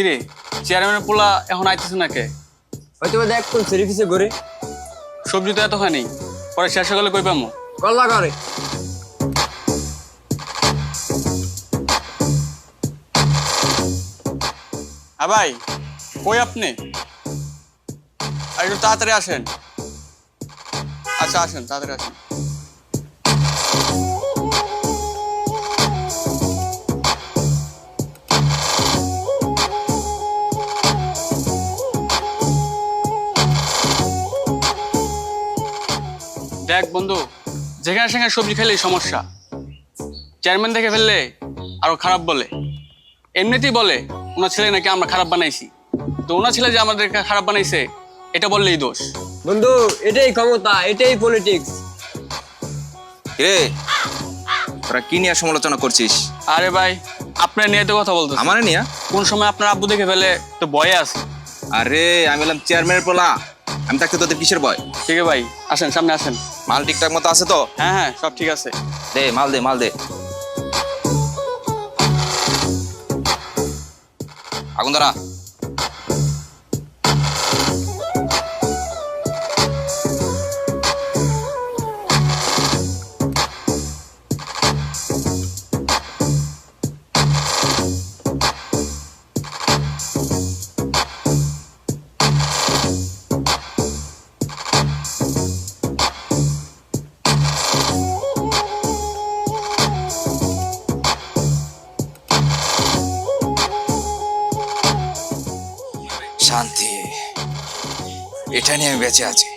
কিরে চেয়ারম্যানের পোলা এখন আইতেছে না কে হয়তো দেখ কোন সিরিফিসে ঘুরে। সবজি তো এত হয় পরে শেষ গেলে কই পামো? কল্লা করে হ্যাঁ ভাই কই আপনি? আর একটু তাড়াতাড়ি আসেন। আচ্ছা আসেন তাড়াতাড়ি আসেন। বন্ধু যেখানে সেখানে সবজি খেলেই সমস্যা। চেয়ারম্যান দেখে ফেললে আরও খারাপ বলে। এমনিতেই বলে ওনার ছেলে নাকি আমরা খারাপ বানাইছি। তো ওনার ছেলে যে আমাদেরকে খারাপ বানাইছে এটা বললেই দোষ। বন্ধু এটাই ক্ষমতা এটাই পলিটিক্স রে তোরা কি নিয়ে সমালোচনা করছিস? আরে ভাই আপনার নিয়ে তো কথা বলতো আমার নিয়ে? কোন সময় আপনার আব্বু দেখে ফেলে তো ভয়ে আছে। আরে আমি বললাম চেয়ারম্যানের পোলা। আমি থাকতে তোদের কিসের ভয়? ঠিক আছে ভাই আসেন সামনে আসেন। মাল ঠিকঠাক মতো আছে তো? হ্যাঁ হ্যাঁ সব ঠিক আছে। দে মাল দে মাল দে। আগুন দাঁড়া শান্তি। এটা নিয়ে আমি বেঁচে আছি।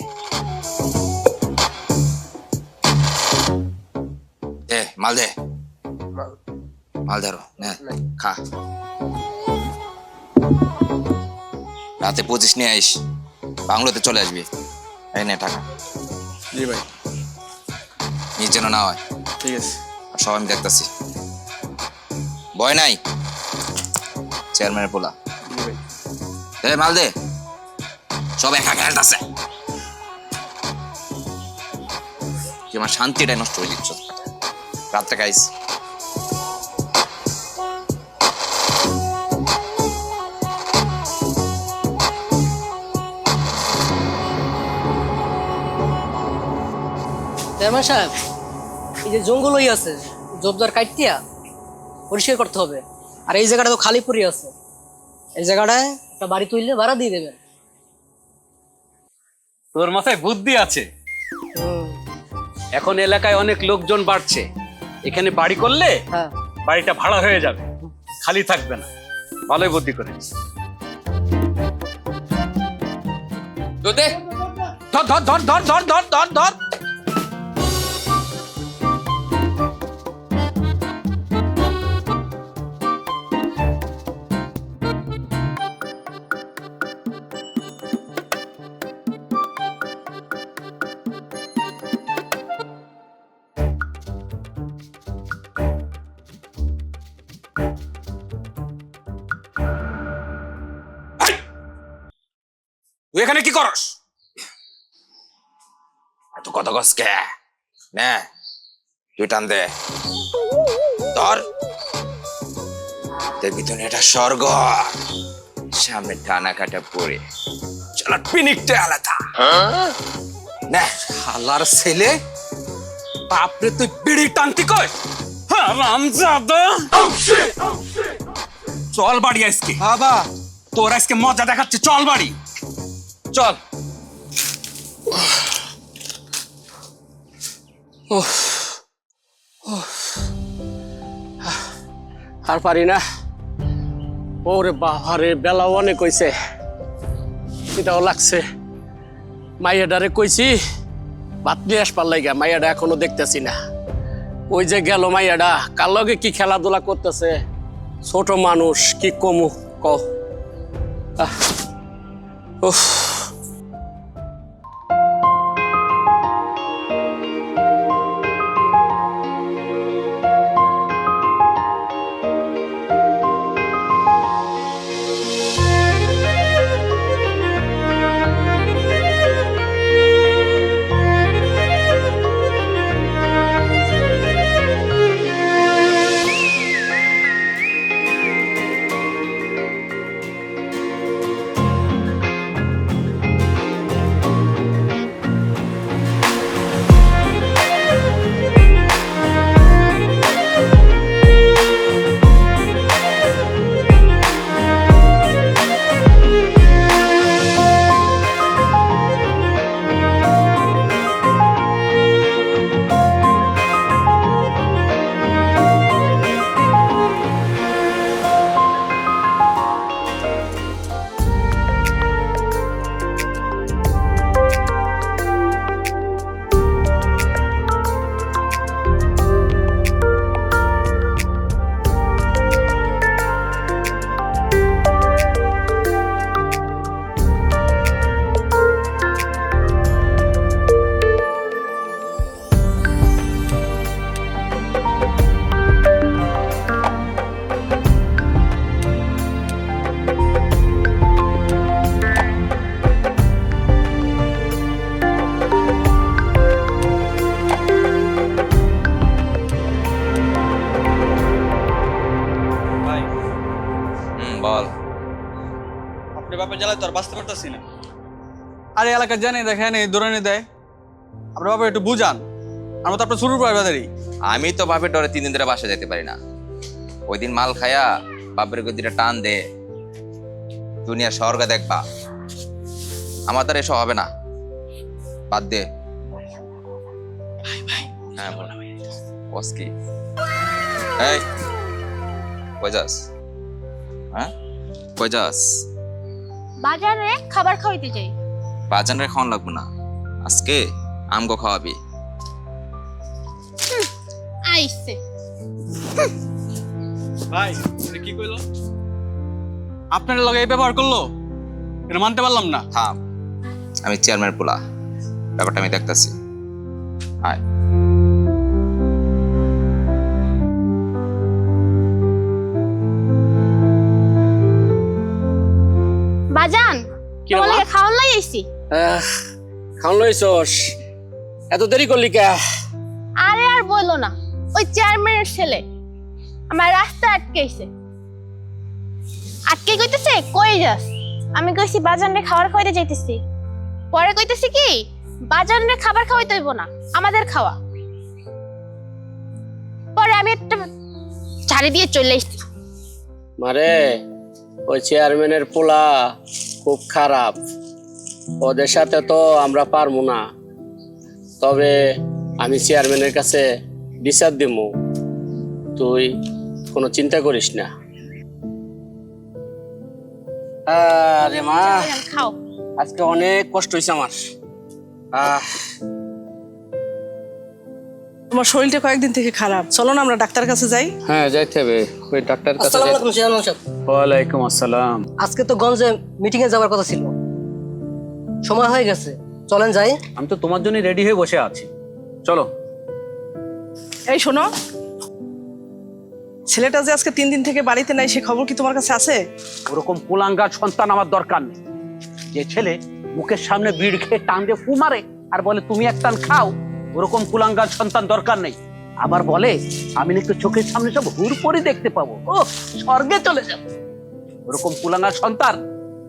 দে মাল দে। মাল ধরো নে খা। রাতে পঁচিশ নিয়ে আইস বাংলোতে চলে আসবি। এই নে টাকা। জি ভাই। নিজ যেন না হয়। ঠিক আছে। আর সব আমি দেখতেছি। ভয় নাই? চেয়ারম্যানের পোলা। দে মাল দে সব একা খেলতেছে তুই আমার শান্তিটাই নষ্ট হয়ে দিচ্ছ রাত্রে গাইস চেয়ারম্যান সাহেব, এই যে জঙ্গল হয়ে আছে জবদার কাটতিয়া পরিষ্কার করতে হবে। আর এই জায়গাটা তো খালি পড়ে আছে। এই জায়গাটায় একটা বাড়ি তুললে ভাড়া দিয়ে দেবেন। তোর মাথায় বুদ্ধি আছে। এখন এলাকায় অনেক লোকজন বাড়ছে। এখানে বাড়ি করলে হ্যাঁ। বাড়িটা ভাড়া হয়ে যাবে। খালি থাকবে না। ভালোই বুদ্ধি করে দে ধর ধর ধর ধর ধর ধর ধর। এখানে কি করস? এত কথা কস কে? নে তুই টান দে। ধর। দেখবি তো এটা স্বর্গ। সামনে টানা কাটা পড়ে। চলো পিনিকটা আলাদা। নে হালার ছেলে। বাপরে তুই বিড়ি টানতি কই? হ্যাঁ রামজাদা। চল বাড়ি আজকে। বাবা। তোর আজকে মজা দেখাচ্ছে। চল বাড়ি। চল। আর পারি না। ওরে বাবারে বেলা অনেক কইছে এটাও লাগছে। মাইয়াডারে কইছি ভাত নিয়ে আসবার লাইগা মাইয়াডা এখনও দেখতেছি না। ওই যে গেল মাইয়াডা কার লগে কি খেলাধুলা করতেছে? ছোট মানুষ কি কমু ক আহ, আর এই এলাকার জানি দেখেন এই দৌড়ানি দেয়। আপনার বাবা একটু বুঝান। আমরা তো আপনার শুরু পাই বাজারি আমি তো বাপের ডরে তিন দিন ধরে বাসা যেতে পারি না। ওই দিন মাল খায়া বাপের গদিটা টান দে। দুনিয়া স্বর্গ দেখবা। আমার দ্বারা এসব হবে না। বাদ দে। হ্যাঁ বস কি? এই কই যাস? হ্যাঁ? কই যাস? বাজারে খাবার খাওয়াইতে যাই। বাজানের খাওয়ান লাগবে না। আজকে আমগো খাওয়াবি। আইছে। ভাই কি কইলো? আপনার লগে এই ব্যবহার করল? এটা মানতে পারলাম না। থাম আমি চেয়ারম্যান পোলা। ব্যাপারটা আমি দেখতাছি। হায় আইছি খাওন লইছস এত দেরি করলি কে? আরে আর বলল না ওই চেয়ারম্যানের ছেলে আমার রাস্তা আটকেছে। আটকে কইতেছে কই যাস? আমি কইছি বাজারে খাবার খাওয়াইতে যাইতেছি। পরে কইতেছি কি বাজারে খাবার খাওয়াইতে হইব না আমাদের খাওয়া। পরে আমি একটা ছাড়ি দিয়ে চলে এসেছি। মারে ওই চেয়ারম্যানের পোলা খুব খারাপ। ওদের সাথে তো আমরা পারব না। তবে আমি চেয়ারম্যানের কাছে বিচার দিব তুই কোনো চিন্তা করিস না। আরে মা খাও। আজকে অনেক কষ্ট হয়েছে আমার। আহ। তোমার শরীরটা কয়েকদিন থেকে খারাপ। চলো না আমরা ডাক্তার কাছে যাই। হ্যাঁ যাইতে হবে। ওই ডাক্তার কাছে আসসালামু আলাইকুম চেয়ারম্যান সাহেব। ওয়ালাইকুম আসসালাম। আজকে তো গঞ্জে মিটিং এ যাওয়ার কথা ছিল। সময় হয়ে গেছে। চলেন যাই। আমি তো তোমার জন্য রেডি হয়ে বসে আছি। চলো। এই শোনো ছেলেটা যে আজকে তিন দিন থেকে বাড়িতে নাই সে খবর কি তোমার কাছে আছে? ওরকম কুলাঙ্গার সন্তান আমার দরকার নেই। যে ছেলে মুখের সামনে বিড় খেয়ে টান দিয়ে ফু মারে আর বলে তুমি এক টান খাও। ওরকম কুলাঙ্গার সন্তান দরকার নেই। আবার বলে আমি নাকি চোখের সামনে সব হুর পরে দেখতে পাবো। ও স্বর্গে চলে যাব। ওরকম কুলাঙ্গার সন্তান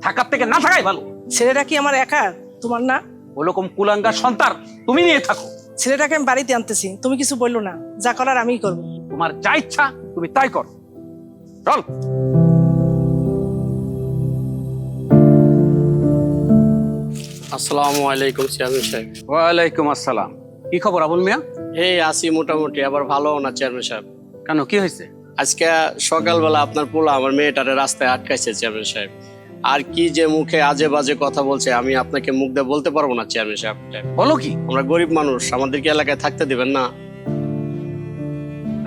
থাকার থেকে না থাকাই ভালো। ছেলেটা কি আমার একার তোমার না? ওরকম কুলাঙ্গার সন্তান তুমি নিয়ে থাকো। ছেলেটাকে আমি বাড়িতে আনতেছি তুমি কিছু বলল না। যা করার আমিই করব। তোমার যা ইচ্ছা তুমি তাই করো। চল। আসসালামু আলাইকুম চেয়ারম্যান সাহেব। ওয়ালাইকুম আসসালাম। কি খবর আবুল মিয়া? এই আছি মোটামুটি আবার ভালো না চেয়ারম্যান সাহেব। কেন কি হয়েছে? আজকে সকালবেলা আপনার পোলা আমার মেয়েটারে রাস্তায় আটকাইছে চেয়ারম্যান সাহেব। আর কি যে মুখে আজে বাজে কথা বলছে আমি আপনাকে মুখ দিয়ে বলতে পারব না চেয়ারম্যান সাহেব। বলো কি? আমরা গরিব মানুষ আমাদেরকে এলাকায় থাকতে দিবেন না?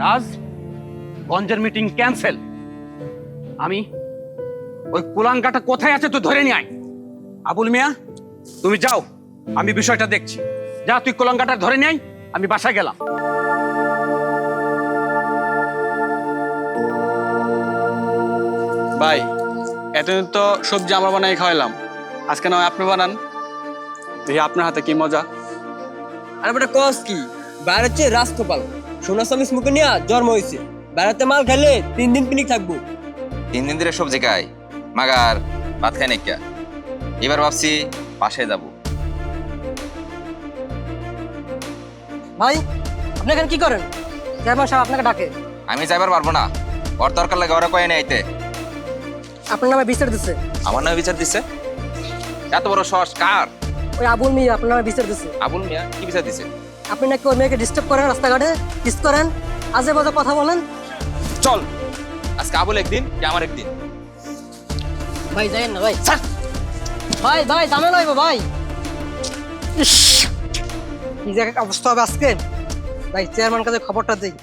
রাজ গঞ্জের মিটিং ক্যান্সেল আমি ওই কুলাঙ্গাটা কোথায় আছে তুই ধরে নিয়ে আয়। আবুল মিয়া তুমি যাও আমি বিষয়টা দেখছি। যা তুই কুলাঙ্গাটা ধরে নিয়ে আয় আমি বাসায় গেলাম। ভাই এতদিন তো সবজি আমরা বানাই খাওয়াইলাম। আজকে নয় আপনি বানান। দেখি আপনার হাতে কি মজা। আর বেটা কস কি? বাইরে হচ্ছে রাজকপাল সোনা সামিস মুখে নিয়ে জন্ম হয়েছে বেড়াতে মাল খেলে তিন দিন পিনিক থাকব। তিন দিন ধরে সবজি খাই। মাগার ভাত খাই নাকি এবার ভাবছি পাশে যাব। ভাই আপনি এখানে কি করেন? চেয়ারম্যান সাহেব আপনাকে ডাকে। আমি যাইবার পারব না। ওর দরকার লাগে ওরা কয়ে আইতে। আপনার নামে বিচার দিচ্ছে আমার নামে বিচার দিছে? এত বড় সস কার? ওই আবুল মিয়া আপনার নামে বিচার দিচ্ছে আবুল মিয়া? কি বিচার দিছে? আপনি নাকি ওই মেয়েকে ডিস্টার্ব করেন রাস্তাঘাটে কিস করেন আজে বাজে কথা বলেন? চল আজকে আবুল একদিন কি আমার একদিন? ভাই যাই না ভাই। ভাই ভাই দামে নয় ভাই। কি যে অবস্থা হবে আজকে। ভাই চেয়ারম্যান কাছে খবরটা দিই।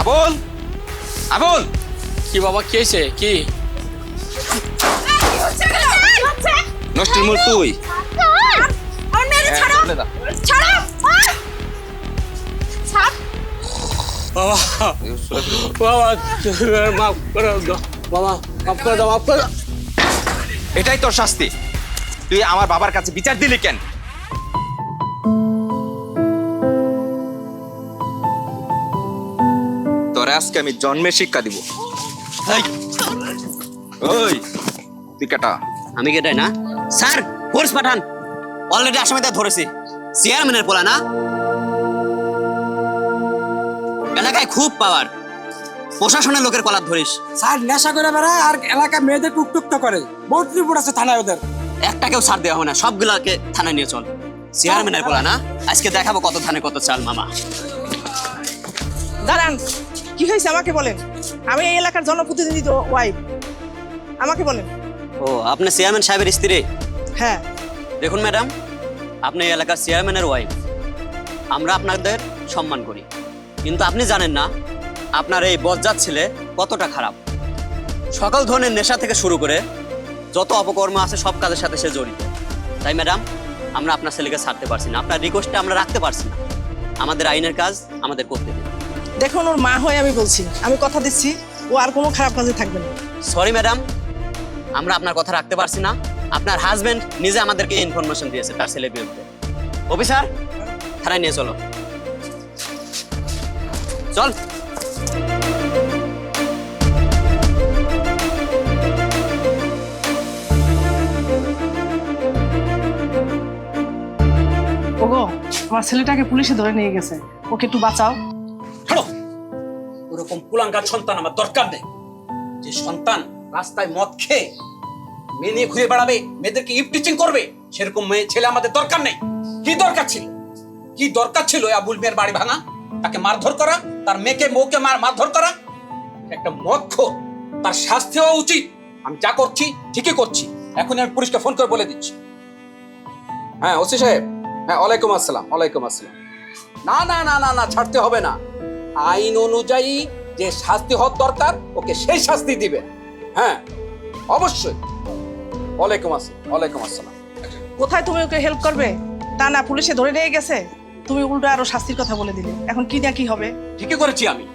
আবুল? আবুল? কি বাবা কি হয়েছে? কি? নষ্টের মূল তুই। হ্যাঁ, বাবা। বাবা মাফ করে দাও। বাবা মাফ করে দাও মাফ করে দাও। এটাই তোর শাস্তি। তুই আমার বাবার কাছে বিচার দিলি কেন? আজকে আমি জন্মের শিক্ষা দিব। ওই তুই কাটা? আমি কেটাই না? স্যার ফোর্স পাঠান। অলরেডি আসামিটা ধরেছি। চেয়ারম্যানের পোলা না? এলাকায় খুব পাওয়ার প্রশাসনের লোকের কলার ধরিস। স্যার নেশা করে বেড়ায় আর এলাকা মেয়েদের টুকটুক তো করে। বহুত রিপোর্ট আছে থানায় ওদের। একটা কেউ ছাড় দেওয়া হবে না। সবগুলাকে থানায় নিয়ে চল। চেয়ারম্যানের পোলা না? আজকে দেখাবো কত থানে কত চাল মামা। দাঁড়ান। কি হয়েছে আমাকে বলেন? আমি এই এলাকার জনপ্রতিনিধি ওয়াইফ আমাকে বলেন। ও আপনি চেয়ারম্যান সাহেবের স্ত্রী? হ্যাঁ। দেখুন ম্যাডাম আপনি এই এলাকার চেয়ারম্যানের ওয়াইফ আমরা আপনাদের সম্মান করি। কিন্তু আপনি জানেন না আপনার এই বজ্জাত ছেলে কতটা খারাপ। সকল ধরনের নেশা থেকে শুরু করে যত অপকর্ম আছে সব কাজের সাথে সে জড়িত। তাই ম্যাডাম আমরা আপনার ছেলেকে ছাড়তে পারছি না। আপনার রিকোয়েস্টে আমরা রাখতে পারছি না। আমাদের আইনের কাজ আমাদের করতে দিন দেখুন ওর মা হয়ে আমি বলছি আমি কথা দিচ্ছি ও আর কোনো খারাপ কাজে থাকবে না। সরি ম্যাডাম আমরা আপনার কথা রাখতে পারছি না। আপনার হাজবেন্ড নিজে আমাদেরকে ইনফরমেশন দিয়েছে তার ছেলের বিরুদ্ধে অফিসার থানায় নিয়ে চলো। চল। ওগো আমার ছেলেটাকে পুলিশে ধরে নিয়ে গেছে। ওকে একটু বাঁচাও। ছাড়ো ওরকম সন্তান আমার দরকার নেই। যে সন্তান রাস্তায় মদ খেয়ে মেয়ে নিয়ে ঘুরে বেড়াবে, মেয়েদেরকে করবে, সেরকম মেয়ে ছেলে আমাদের দরকার নেই। কি দরকার ছিল? কি দরকার ছিল আবুল মেয়ের বাড়ি ভাঙা? তাকে মারধর করা, তার মেয়েকে মার মারধর করা? একটা মদ তার শাস্তি হওয়া উচিত। আমি যা করছি, ঠিকই করছি। এখন আমি পুলিশকে ফোন করে বলে দিচ্ছি। হ্যাঁ ওসি সাহেব। হ্যাঁ ওয়ালাইকুম আসসালাম ওয়ালাইকুম আসসালাম। না না না না না, ছাড়তে হবে না। আইন অনুযায়ী যে শাস্তি হওয়ার দরকার ওকে সেই শাস্তি দিবে। হ্যাঁ অবশ্যই। ওয়ালাইকুম আসসালাম ওয়ালাইকুম আসসালাম। কোথায় তুমি ওকে হেল্প করবে? তা না পুলিশে ধরে নিয়ে গেছে। তুমি উল্টো আরও শাস্তির কথা বলে দিলে। এখন কি না কি হবে? ঠিকই করেছি আমি।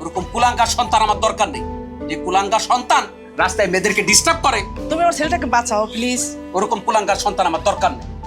ওরকম কুলাঙ্গার সন্তান আমার দরকার নেই। যে কুলাঙ্গার সন্তান রাস্তায় মেয়েদেরকে ডিস্টার্ব করে তুমি ওর ছেলেটাকে বাঁচাও প্লিজ ওরকম কুলাঙ্গার সন্তান আমার দরকার নেই।